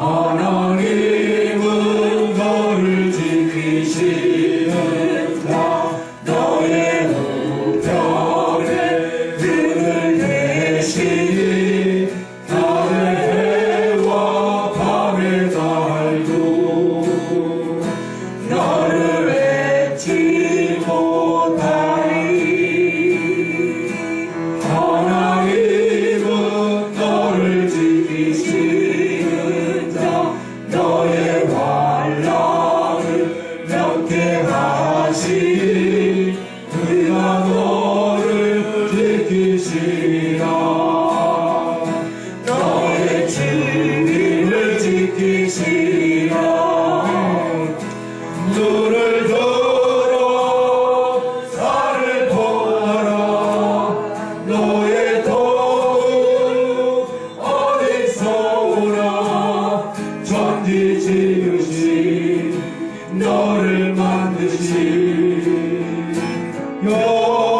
Oh, no. 너의 환란을 넘게 하시니 그가 너를 지키시라 너의 주님을 지키시라. 너를 만드신 여호와께